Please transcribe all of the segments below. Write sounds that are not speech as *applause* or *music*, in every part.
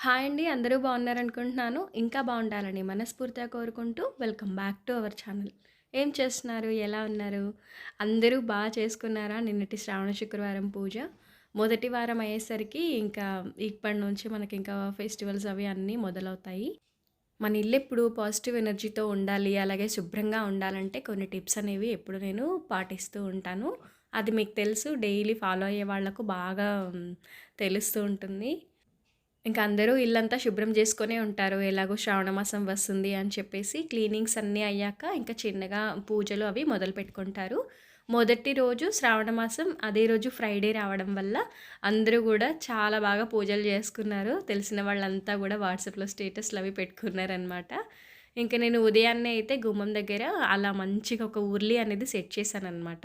Hi అండి అందరూ బాగున్నారనుకుంటున్నాను. ఇంకా బాగుండాలని మనస్ఫూర్తిగా కోరుకుంటూ welcome back to our channel. ఏం చేస్తున్నారు? ఎలా ఉన్నారు? అందరూ బాగా చేసుకున్నారా? నిన్నటి శ్రావణ శుక్రవారం పూజ. మొదటి వారం అయ్యేసరికి ఇంకా ఇప్పటి నుంచి మనకి ఇంకా ఫెస్టివల్స్ అవి అన్నీ మొదలవుతాయి. మన ఇల్లు ఎప్పుడు పాజిటివ్ ఎనర్జీతో ఉండాలి అలాగే శుభ్రంగా ఉండాలంటే కొన్ని టిప్స్ అనేవి ఎప్పుడు నేను పాటిస్తూ ఉంటాను. అది మీకు తెలుసు డైలీ ఫాలో అయ్యే వాళ్ళకు బాగా తెలుస్తూ ఉంటుంది. ఇంకా అందరూ ఇల్లంతా శుభ్రం చేసుకునే ఉంటారు. ఎలాగో శ్రావణ మాసం వస్తుంది అని చెప్పేసి క్లీనింగ్స్ అన్నీ అయ్యాక ఇంకా చిన్నగా పూజలు అవి మొదలు పెట్టుకుంటారు. మొదటి రోజు శ్రావణ మాసం అదే రోజు ఫ్రైడే రావడం వల్ల అందరూ కూడా చాలా బాగా పూజలు చేసుకున్నారు. తెలిసిన వాళ్ళంతా కూడా వాట్సాప్లో స్టేటస్లు అవి పెట్టుకున్నారనమాట ఇంకా నేను ఉదయాన్నే అయితే గుమ్మం దగ్గర అలా మంచిగా ఒక ఉర్లి అనేది సెట్ చేశాను అనమాట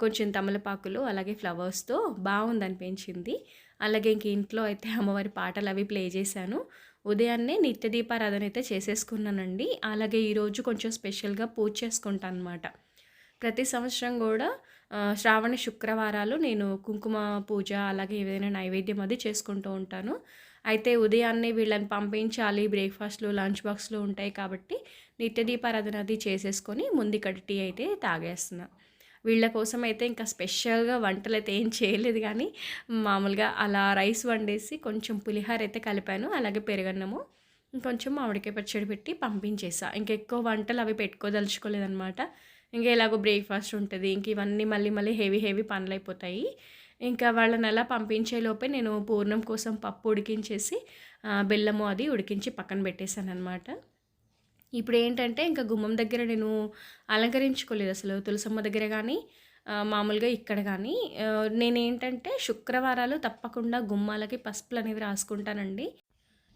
కొంచెం తమలపాకులు అలాగే ఫ్లవర్స్తో బాగుంది అనిపించింది అలాగే ఇంక ఇంట్లో అయితే అమ్మవారి పాటలు అవి ప్లే చేశాను. ఉదయాన్నే నిత్య దీపారాధన అయితే చేసేసుకున్నానండి. అలాగే ఈరోజు కొంచెం స్పెషల్గా పూజ చేసుకుంటాను అనమాట ప్రతి సంవత్సరం కూడా శ్రావణ శుక్రవారాలు నేను కుంకుమ పూజ అలాగే ఏదైనా నైవేద్యం అది చేసుకుంటూ ఉంటాను. అయితే ఉదయాన్నే వీళ్ళని పంపించాలి బ్రేక్ఫాస్ట్లు లంచ్ బాక్స్లు ఉంటాయి కాబట్టి నిత్య దీపారాధన అది చేసేసుకొని ముందు ఇక్కడ టీ అయితే తాగేస్తున్నాను వీళ్ళ కోసం అయితే ఇంకా స్పెషల్గా వంటలు అయితే ఏం చేయలేదు కానీ మామూలుగా అలా రైస్ వండేసి కొంచెం పులిహోర అయితే కలిపాను. అలాగే పెరుగన్నము ఇంకొంచెం మామిడికాయ పచ్చడి పెట్టి పంపించేసా. ఇంకెక్కువ వంటలు అవి పెట్టుకోదలుచుకోలేదన్నమాట. ఇంకా ఎలాగో బ్రేక్ఫాస్ట్ ఉంటుంది ఇంక ఇవన్నీ మళ్ళీ మళ్ళీ హెవీ హెవీ పనులు అయిపోతాయి ఇంకా వాళ్ళని అలా పంపించే లోపే నేను పూర్ణం కోసం పప్పు ఉడికించేసి బెల్లము అది ఉడికించి పక్కన పెట్టేశాను అనమాట ఇప్పుడు ఏంటంటే ఇంకా గుమ్మం దగ్గర నేను అలంకరించుకోలేదు అసలు తులసమ్మ దగ్గర కానీ మామూలుగా ఇక్కడ కానీ నేనేంటంటే శుక్రవారాలు తప్పకుండా గుమ్మాలకి పసుపులు అనేవి రాసుకుంటానండి.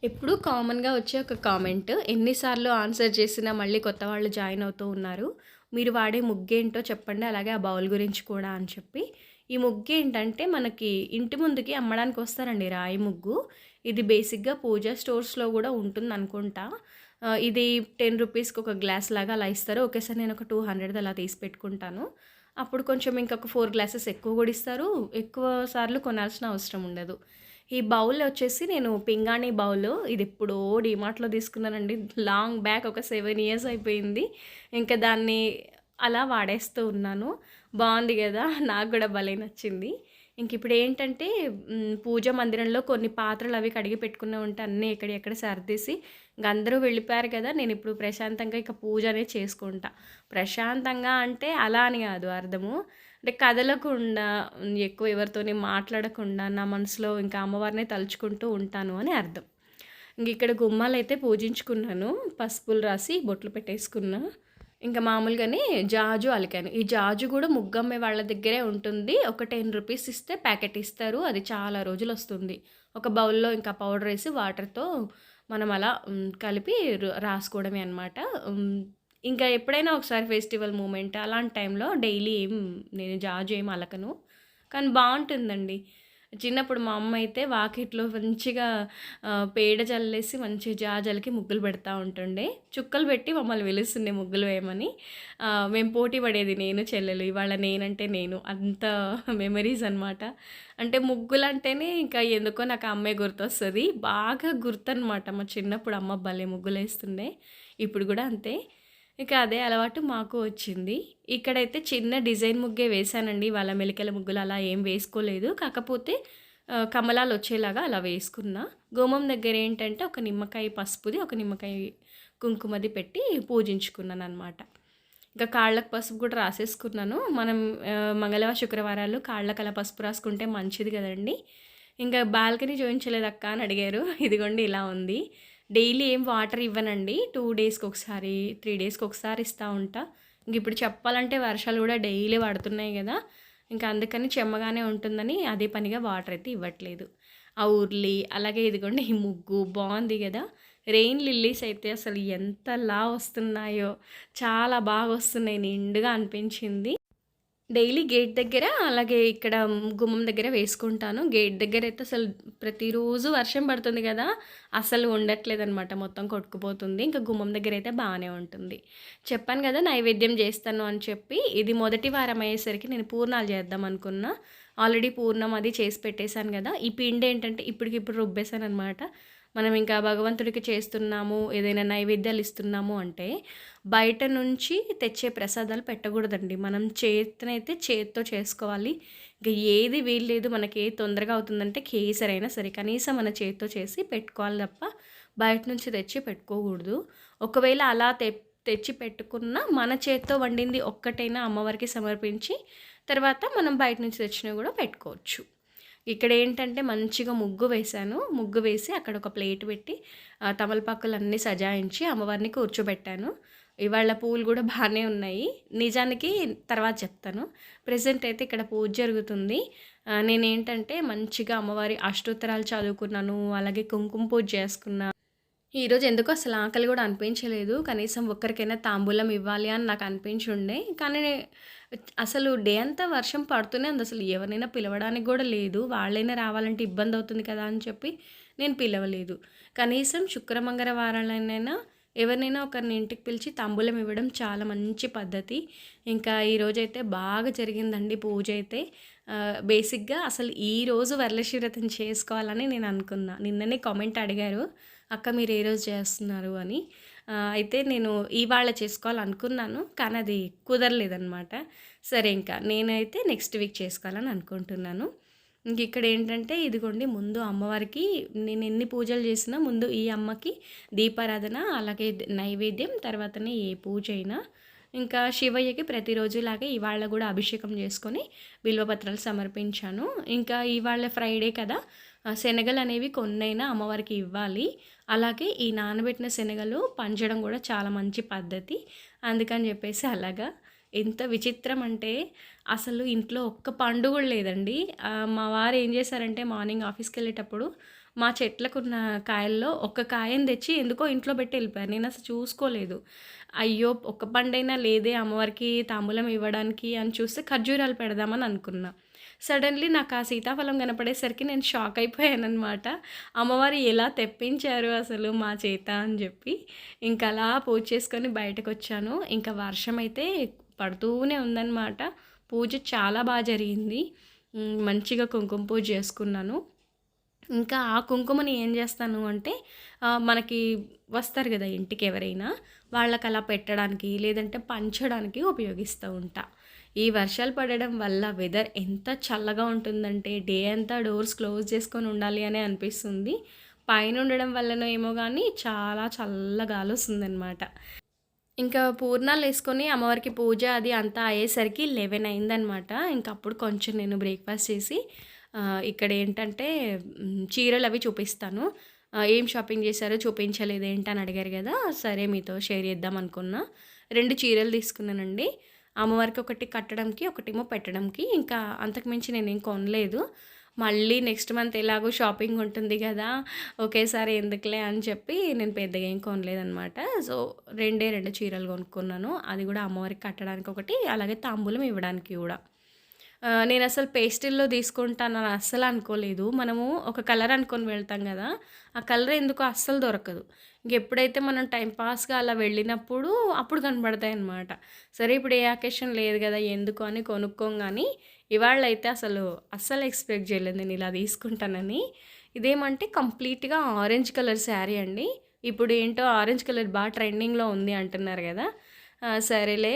ఎప్పుడు కామన్గా వచ్చే ఒక కామెంట్ ఎన్నిసార్లు ఆన్సర్ చేసినా మళ్ళీ కొత్త వాళ్ళు జాయిన్ అవుతూ ఉన్నారు. మీరు వాడే ముగ్గేంటో చెప్పండి అలాగే ఆ బౌల్ గురించి కూడా అని చెప్పి. ఈ ముగ్గు ఏంటంటే మనకి ఇంటి ముందుకి అమ్మడానికి వస్తారండి రాయి ముగ్గు. ఇది బేసిక్గా పూజా స్టోర్స్లో కూడా ఉంటుంది అనుకుంటా ఇది టెన్ రూపీస్కి ఒక గ్లాస్ లాగా అలా ఇస్తారు. ఒకేసారి నేను ఒక టూ హండ్రెడ్ అలా తీసి పెట్టుకుంటాను. అప్పుడు కొంచెం ఇంకొక ఫోర్ గ్లాసెస్ ఎక్కువ కూడా ఇస్తారు. ఎక్కువ సార్లు కొనాల్సిన అవసరం ఉండదు. ఈ బౌల్ వచ్చేసి నేను పింగాణి బౌల్. ఇది ఎప్పుడో డిమార్ట్లో తీసుకున్నానండి. లాంగ్ బ్యాక్ ఒక సెవెన్ ఇయర్స్ అయిపోయింది. ఇంకా దాన్ని అలా వాడేస్తూ ఉన్నాను. బాగుంది కదా? నాకు కూడా భలే నచ్చింది. ఇంక ఇప్పుడు ఏంటంటే పూజ మందిరంలో కొన్ని పాత్రలు అవి కడిగి పెట్టుకునే ఉంటే అన్నీ ఎక్కడెక్కడ సర్దేసి ఇంక అందరూ వెళ్ళిపోయారు కదా నేను ఇప్పుడు ప్రశాంతంగా ఇక పూజ అనేది చేసుకుంటా. ప్రశాంతంగా అంటే అలా అని కాదు అర్థము. అంటే కదలకుండా ఎక్కువ ఎవరితోని మాట్లాడకుండా నా మనసులో ఇంకా అమ్మవారిని తలుచుకుంటూ ఉంటాను అని అర్థం. ఇంక ఇక్కడ గుమ్మాలు అయితే పూజించుకున్నాను. పసుపులు రాసి బొట్లు పెట్టేసుకున్నా. ఇంకా మామూలుగానే జాజు అలికాను ఈ జాజు కూడా ముగ్గమ్మే వాళ్ళ దగ్గరే ఉంటుంది. ఒక టెన్ రూపీస్ ఇస్తే ప్యాకెట్ ఇస్తారు. అది చాలా రోజులు వస్తుంది. ఒక బౌల్లో ఇంకా పౌడర్ వేసి వాటర్తో మనం అలా కలిపి రు- రాసుకోవడమే అనమాట ఇంకా ఎప్పుడైనా ఒకసారి ఫెస్టివల్ మూమెంట్ అలాంటి టైంలో డైలీ ఏం నేను జాజు ఏం అలకను. కానీ బాగుంటుందండి. చిన్నప్పుడు మా అమ్మ అయితే వాకిట్లో మంచిగా పేడ చల్లేసి మంచి జాజలకి ముగ్గులు పెడతా ఉంటుండే. చుక్కలు పెట్టి మమ్మల్ని వెలుస్తుండే ముగ్గులు వేయమని. మేము పోటీ పడేది నేను చెల్లెలు. ఇవాళ నేనంటే నేను. అంత మెమరీస్ అనమాట అంటే ముగ్గులు అంటేనే ఇంకా ఎందుకో నాకు ఆ అమ్మాయి గుర్తొస్తుంది. బాగా గుర్తనమాట మా చిన్నప్పుడు అమ్మ భలే ముగ్గులు వేస్తుండే. ఇప్పుడు కూడా అంతే. ఇక అదే అలవాటు మాకు వచ్చింది. ఇక్కడైతే చిన్న డిజైన్ ముగ్గే వేశానండి. వాళ్ళ మెలికల ముగ్గులు అలా ఏం వేసుకోలేదు. కాకపోతే కమలాలు వచ్చేలాగా అలా వేసుకున్నా. గోమం దగ్గర ఏంటంటే ఒక నిమ్మకాయ పసుపుది ఒక నిమ్మకాయ కుంకుమది పెట్టి పూజించుకున్నాను అనమాట ఇంకా కాళ్ళకు పసుపు కూడా రాసేసుకున్నాను. మనం మంగళవారం శుక్రవారాలు కాళ్ళకు అలా పసుపు రాసుకుంటే మంచిది కదండి. ఇంకా బాల్కనీ చూపించలేదు అక్క అని అడిగారు. *laughs* ఇదిగోండి ఇలా ఉంది. డైలీ ఏం వాటర్ ఇవ్వనండి. టూ డేస్కి ఒకసారి త్రీ డేస్కి ఒకసారి ఇస్తూ ఉంటా. ఇంక ఇప్పుడు చెప్పాలంటే వర్షాలు కూడా డైలీ పడుతున్నాయి కదా. ఇంకా అందుకని చెమ్మగానే ఉంటుందని అదే పనిగా వాటర్ అయితే ఇవ్వట్లేదు. ఆ ఉర్లి అలాగే ఇదిగోండి ఈ ముగ్గు బాగుంది కదా. రెయిన్ లిల్లీస్ అయితే అసలు ఎంతలా వస్తున్నాయో. చాలా బాగా వస్తున్నాయి నిండుగా అనిపించింది. డైలీ గేట్ దగ్గర అలాగే ఇక్కడ గుమ్మం దగ్గర వేసుకుంటాను. గేట్ దగ్గర అయితే అసలు ప్రతిరోజు వర్షం పడుతుంది కదా అసలు ఉండట్లేదు అనమాట మొత్తం కొట్టుకుపోతుంది. ఇంకా గుమ్మం దగ్గర అయితే బాగానే ఉంటుంది. చెప్పాను కదా నైవేద్యం చేస్తాను అని చెప్పి ఇది మొదటి వారం అయ్యేసరికి నేను పూర్ణాలు చేద్దాం అనుకున్నా. ఆల్రెడీ పూర్ణం అది చేసి పెట్టేశాను కదా. ఈ పిండి ఏంటంటే ఇప్పటికిప్పుడు రుబ్బేశాను అనమాట మనం ఇంకా భగవంతుడికి చేస్తున్నాము ఏదైనా నైవేద్యాలు ఇస్తున్నాము అంటే బయట నుంచి తెచ్చే ప్రసాదాలు పెట్టకూడదండి. మనం చేతనైతే చేత్తో చేసుకోవాలి. ఇంకా ఏది వీల్లేదు మనకి ఏది తొందరగా అవుతుందంటే కేసరైనా సరే కనీసం మన చేత్తో చేసి పెట్టుకోవాలి తప్ప బయట నుంచి తెచ్చి పెట్టుకోకూడదు. ఒకవేళ అలా తె తెచ్చి పెట్టుకున్న మన చేత్తో వండింది ఒక్కటైనా అమ్మవారికి సమర్పించి తర్వాత మనం బయట నుంచి తెచ్చినవి కూడా పెట్టుకోవచ్చు. ఇక్కడ ఏంటంటే మంచిగా ముగ్గు వేశాను. ముగ్గు వేసి అక్కడ ఒక ప్లేట్ పెట్టి తమలపాకులన్నీ సజాయించి అమ్మవారిని కూర్చోబెట్టాను. ఇవాళ పూలు కూడా బాగానే ఉన్నాయి. నిజానికి తర్వాత చెప్తాను. ప్రజెంట్ అయితే ఇక్కడ పూజ జరుగుతుంది. నేనేంటంటే మంచిగా అమ్మవారి అష్టోత్తరాలు చదువుకున్నాను. అలాగే కుంకుమ పూజ చేసుకున్నా. ఈరోజు ఎందుకో అసలు ఆకలి కూడా అనిపించలేదు. కనీసం ఒక్కరికైనా తాంబూలం ఇవ్వాలి అని నాకు అనిపించి ఉండే కానీ అసలు డే అంతా వర్షం పడుతూనే ఉంది. అసలు ఎవరినైనా పిలవడానికి కూడా లేదు. వాళ్ళైనా రావాలంటే ఇబ్బంది అవుతుంది కదా అని చెప్పి నేను పిలవలేదు. కనీసం శుక్రమంగళ వారాలైనా ఎవరినైనా ఒకరిని ఇంటికి పిలిచి తాంబూలం ఇవ్వడం చాలా మంచి పద్ధతి. ఇంకా ఈరోజైతే బాగా జరిగిందండి పూజ అయితే. బేసిక్గా అసలు ఈ రోజు వ్రతం చేసుకోవాలని నేను అనుకున్నా. నిన్ననే కామెంట్ అడిగారు అక్క మీరు ఏ రోజు చేస్తున్నారు? అని. అయితే నేను ఇవాళ చేసుకోవాలనుకున్నాను కానీ అది కుదరలేదనమాట సరే ఇంకా నేనైతే నెక్స్ట్ వీక్ చేసుకోవాలని అనుకుంటున్నాను. ఇంక ఇక్కడ ఏంటంటే ఇదిగోండి ముందు అమ్మవారికి నేను ఎన్ని పూజలు చేసినా ముందు ఈ అమ్మకి దీపారాధన అలాగే నైవేద్యం తర్వాతనే ఏ పూజ అయినా. ఇంకా శివయ్యకి ప్రతిరోజులాగే ఇవాళ కూడా అభిషేకం చేసుకొని బిల్వపత్రాలు సమర్పించాను. ఇంకా ఇవాళ ఫ్రైడే కదా శనగలు అనేవి కొన్నైనా అమ్మవారికి ఇవ్వాలి. అలాగే ఈ నానబెట్టిన శనగలు పంచడం కూడా చాలా మంచి పద్ధతి. అందుకని చెప్పేసి అలాగా. ఎంత విచిత్రం అంటే అసలు ఇంట్లో ఒక్క పండు కూడా లేదండి. మా వారు ఏం చేశారంటే మార్నింగ్ ఆఫీస్కి వెళ్ళేటప్పుడు మా చెట్లకున్న కాయల్లో ఒక్క కాయని తెచ్చి ఎందుకో ఇంట్లో పెట్టి వెళ్ళిపోయారు. నేను అసలు చూసుకోలేదు. అయ్యో ఒక్క పండైనా లేదే అమ్మవారికి తాంబూలం ఇవ్వడానికి అని చూస్తే ఖర్జూరాలు పెడదామని అనుకున్నా. సడన్లీ నాకు ఆ సీతాఫలం కనపడేసరికి నేను షాక్ అయిపోయానమాట అమ్మవారు ఎలా తెప్పించారు అసలు మా చేత అని చెప్పి. ఇంకా అలా పూజ చేసుకొని బయటకు వచ్చాను. ఇంకా వర్షం అయితే పడుతూనే ఉందన్నమాట. పూజ చాలా బాగా జరిగింది. మంచిగా కుంకుమ పూజ చేసుకున్నాను. ఇంకా ఆ కుంకుమని ఏం చేస్తాను అంటే మనకి వస్తారు కదా ఇంటికి ఎవరైనా వాళ్ళకి అలా పెట్టడానికి లేదంటే పంచడానికి ఉపయోగిస్తూ ఉంటా. ఈ వర్షాలు పడడం వల్ల వెదర్ ఎంత చల్లగా ఉంటుందంటే డే అంతా డోర్స్ క్లోజ్ చేసుకొని ఉండాలి అనే అనిపిస్తుంది. పైన ఉండడం వల్లనో ఏమో కానీ చాలా చల్లగా వస్తుందన్నమాట ఇంకా పూర్ణాలు వేసుకొని అమ్మవారికి పూజ అది అంతా అయ్యేసరికి లెవెన్ అయిందనమాట ఇంకా అప్పుడు కొంచెం నేను బ్రేక్ఫాస్ట్ చేసి ఇక్కడ ఏంటంటే చీరలు అవి చూపిస్తాను. ఏం షాపింగ్ చేశారో చూపించలేదు ఏంటని అడిగారు కదా సరే మీతో షేర్ చేద్దాం అనుకున్నా. రెండు చీరలు తీసుకున్నానండి. అమ్మవారికి ఒకటి కట్టడంకి ఒకటేమో పెట్టడంకి. ఇంకా అంతకుమించి నేనేం కొనలేదు. మళ్ళీ నెక్స్ట్ మంత్ ఎలాగో షాపింగ్ ఉంటుంది కదా ఒకేసారి ఎందుకులే అని చెప్పి నేను పెద్దగా ఏం కొనలేదనమాట సో రెండే రెండు చీరలు కొనుక్కున్నాను. అది కూడా అమ్మవారికి కట్టడానికి ఒకటి అలాగే తాంబూలం ఇవ్వడానికి కూడా. నేను అసలు పేస్టిల్లో తీసుకుంటానని అస్సలు అనుకోలేదు. మనము ఒక కలర్ అనుకొని వెళ్తాం కదా ఆ కలర్ ఎందుకో అస్సలు దొరకదు. ఇంకెప్పుడైతే మనం టైంపాస్గా అలా వెళ్ళినప్పుడు అప్పుడు కనబడతాయి అన్నమాట. సరే ఇప్పుడు ఏ అకేషన్ లేదు కదా ఎందుకు అని కొనుక్కోం కానీ ఇవాళ అయితే అసలు అస్సలు ఎక్స్పెక్ట్ చేయలేదు నేను ఇలా తీసుకుంటానని. ఇదేమంటే కంప్లీట్గా ఆరెంజ్ కలర్ శారీ అండి. ఇప్పుడు ఏంటో ఆరెంజ్ కలర్ బాగా ట్రెండింగ్లో ఉంది అంటున్నారు కదా సరేలే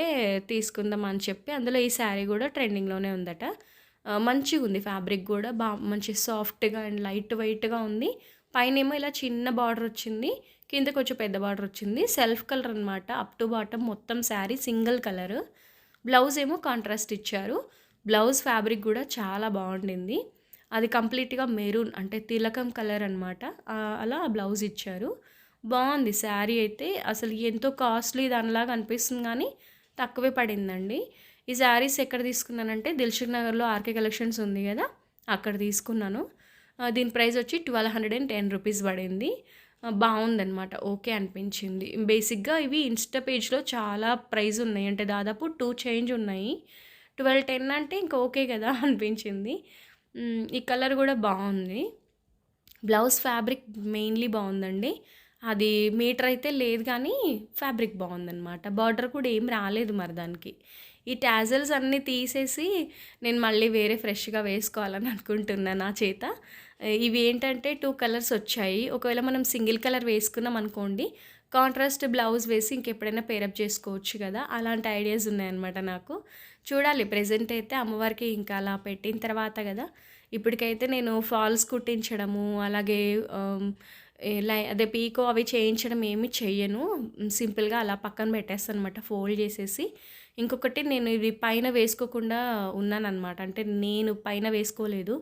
తీసుకుందాం అని చెప్పి అందులో ఈ శారీ కూడా ట్రెండింగ్లోనే ఉందట. మంచిగా ఉంది ఫ్యాబ్రిక్ కూడా బాగా మంచి సాఫ్ట్గా అండ్ లైట్ వెయిట్గా ఉంది. పైన ఏమో ఇలా చిన్న బార్డర్ వచ్చింది కింద కొంచెం పెద్ద బార్డర్ వచ్చింది. సెల్ఫ్ కలర్ అనమాట అప్ టు బాటమ్ మొత్తం శారీ సింగిల్ కలర్. బ్లౌజ్ ఏమో కాంట్రాస్ట్ ఇచ్చారు. బ్లౌజ్ ఫ్యాబ్రిక్ కూడా చాలా బాగుండింది. అది కంప్లీట్గా మెరూన్ అంటే తిలకం కలర్ అనమాట అలా బ్లౌజ్ ఇచ్చారు. బాగుంది శారీ అయితే. అసలు ఎంతో కాస్ట్లీ దానిలాగా అనిపిస్తుంది కానీ తక్కువే పడిందండి. ఈ శారీస్ ఎక్కడ తీసుకున్నానంటే దిల్షుక్ నగర్లో ఆర్కే కలెక్షన్స్ ఉంది కదా అక్కడ తీసుకున్నాను. దీని ప్రైస్ వచ్చి twelve hundred and ten rupees పడింది. బాగుందనమాట ఓకే అనిపించింది. బేసిక్గా ఇవి ఇన్స్టా పేజ్లో చాలా ప్రైస్ ఉన్నాయి. అంటే దాదాపు టూ చేంజ్ ఉన్నాయి. ట్వెల్వ్ టెన్ అంటే ఇంకా ఓకే కదా *laughs* అనిపించింది. ఈ కలర్ కూడా బాగుంది. బ్లౌజ్ ఫ్యాబ్రిక్ మెయిన్లీ బాగుందండి. అది మీటర్ అయితే లేదు కానీ ఫ్యాబ్రిక్ బాగుందనమాట బార్డర్ కూడా ఏం రాలేదు మరి దానికి. ఈ ట్యాజల్స్ అన్నీ తీసేసి నేను మళ్ళీ వేరే ఫ్రెష్గా వేసుకోవాలని అనుకుంటున్నాను నా చేత. ఇవి ఏంటంటే టూ కలర్స్ వచ్చాయి. ఒకవేళ మనం సింగిల్ కలర్ వేసుకున్నాం అనుకోండి కాంట్రాస్ట్ బ్లౌజ్ వేసి ఇంకెప్పుడైనా పేరప్ చేసుకోవచ్చు కదా. అలాంటి ఐడియాస్ ఉన్నాయన్నమాట నాకు. చూడాలి ప్రజెంట్ అయితే అమ్మవారికి ఇంకా అలా పెట్టిన తర్వాత కదా. ఇప్పటికైతే నేను ఫాల్స్ కుట్టించడము అలాగే లై అదే పీకో అవి చేయించడం ఏమి చేయను సింపుల్గా అలా పక్కన పెట్టేస్తాను అనమాట ఫోల్డ్ చేసేసి. ఇంకొకటి నేను ఇది పైన వేసుకోకుండా ఉన్నానమాట అంటే నేను పైన వేసుకోలేదు.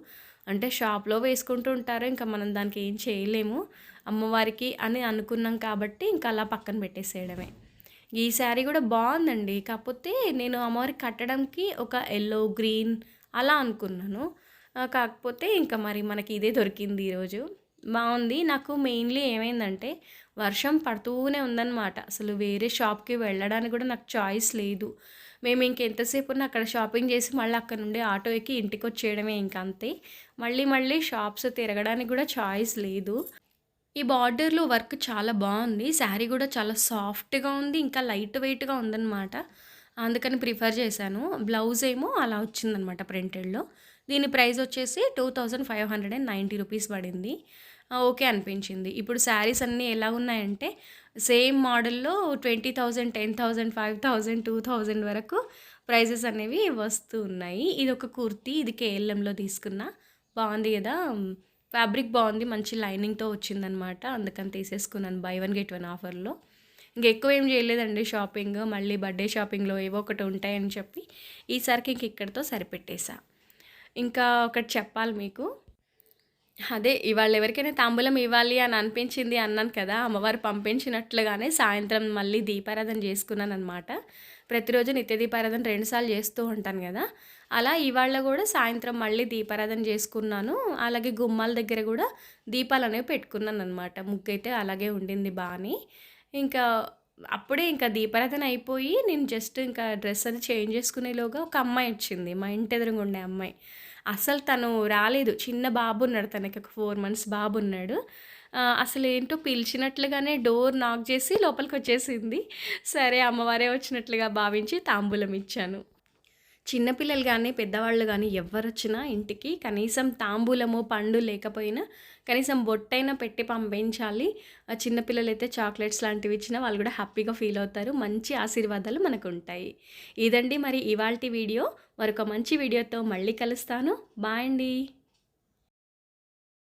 అంటే షాప్లో వేసుకుంటూ ఉంటారు ఇంకా మనం దానికి ఏం చేయలేము. అమ్మవారికి అని అనుకున్నాం కాబట్టి ఇంకా అలా పక్కన పెట్టేసేయడమే. ఈ శారీ కూడా బాగుందండి. కాకపోతే నేను అమ్మవారికి కట్టడానికి ఒక ఎల్లో గ్రీన్ అలా అనుకున్నాను. కాకపోతే ఇంకా మరి మనకి ఇదే దొరికింది ఈరోజు. బాగుంది. నాకు మెయిన్లీ ఏమైందంటే వర్షం పడుతూనే ఉందన్నమాట. అసలు వేరే షాప్కి వెళ్ళడానికి కూడా నాకు చాయిస్ లేదు. మేము ఇంకెంతసేపు ఉన్నా అక్కడ షాపింగ్ చేసి మళ్ళీ అక్కడ నుండి ఆటో ఎక్కి ఇంటికి వచ్చేయడమే ఇంక అంతే. మళ్ళీ మళ్ళీ షాప్స్ తిరగడానికి కూడా చాయిస్ లేదు. ఈ బార్డర్లో వర్క్ చాలా బాగుంది. శారీ కూడా చాలా సాఫ్ట్గా ఉంది. ఇంకా లైట్ వెయిట్గా ఉందన్నమాట. అందుకని ప్రిఫర్ చేశాను. బ్లౌజ్ ఏమో అలా వచ్చిందనమాట ప్రింటెడ్లో. దీని ప్రైస్ వచ్చేసి two thousand five hundred and ninety rupees పడింది. ఓకే అనిపించింది. ఇప్పుడు శారీస్ అన్నీ ఎలా ఉన్నాయంటే సేమ్ మోడల్లో twenty thousand ten thousand five thousand two thousand వరకు ప్రైజెస్ అనేవి వస్తూ ఉన్నాయి. ఇది ఒక కుర్తీ ఇది కేఎల్ఎంలో తీసుకున్న. బాగుంది కదా? ఫ్యాబ్రిక్ బాగుంది మంచి లైనింగ్తో వచ్చిందనమాట. అందుకని తీసేసుకున్నాను బై వన్ గెట్ వన్ ఆఫర్లో. ఇంక ఎక్కువ ఏం చేయలేదండి షాపింగ్. మళ్ళీ బర్త్డే షాపింగ్లో ఏవో ఒకటి ఉంటాయని చెప్పి ఈసారికి ఇంక ఇక్కడితో సరిపెట్టేసా. ఇంకా ఒకటి చెప్పాలి మీకు. అదే ఇవాళ ఎవరికైనా తాంబూలం ఇవ్వాలి అని అనిపించింది అన్నాను కదా అమ్మవారు పంపించినట్లుగానే సాయంత్రం మళ్ళీ దీపారాధన చేసుకున్నాను అనమాట ప్రతిరోజు నిత్య దీపారాధన రెండుసార్లు చేస్తూ ఉంటాను కదా అలా ఇవాళ కూడా సాయంత్రం మళ్ళీ దీపారాధన చేసుకున్నాను. అలాగే గుమ్మాల దగ్గర కూడా దీపాలు అనేవి పెట్టుకున్నాను అనమాట ముగ్గు అయితే అలాగే ఉండింది బాగానే ఇంకా అప్పుడే ఇంకా దీపారాధన అయిపోయి నేను జస్ట్ ఇంకా డ్రెస్ అది చేంజ్ చేసుకునేలోగా ఒక అమ్మాయి వచ్చింది మా ఇంటి ఎదురుగా ఉండే అమ్మాయి. అసలు తను రాలేదు. చిన్న బాబు ఉన్నాడు తనకి ఒక ఫోర్ మంత్స్ బాబు ఉన్నాడు అసలు ఏంటో పిలిచినట్లుగానే డోర్ నాక్ చేసి లోపలికి వచ్చేసింది. సరే అమ్మవారే వచ్చినట్లుగా భావించి తాంబూలం ఇచ్చాను. చిన్నపిల్లలు కానీ పెద్దవాళ్ళు కానీ ఎవరు వచ్చినా ఇంటికి కనీసం తాంబూలము పండు లేకపోయినా కనీసం బొట్టైనా పెట్టి పంపించాలి. చిన్నపిల్లలు అయితే చాక్లెట్స్ లాంటివి ఇచ్చినా వాళ్ళు కూడా హ్యాపీగా ఫీల్ అవుతారు. మంచి ఆశీర్వాదాలు మనకు ఉంటాయి ఇదండి మరి ఇవాల్టి వీడియో. మరొక మంచి వీడియోతో మళ్ళీ కలుస్తాను. బాయ్ అండి.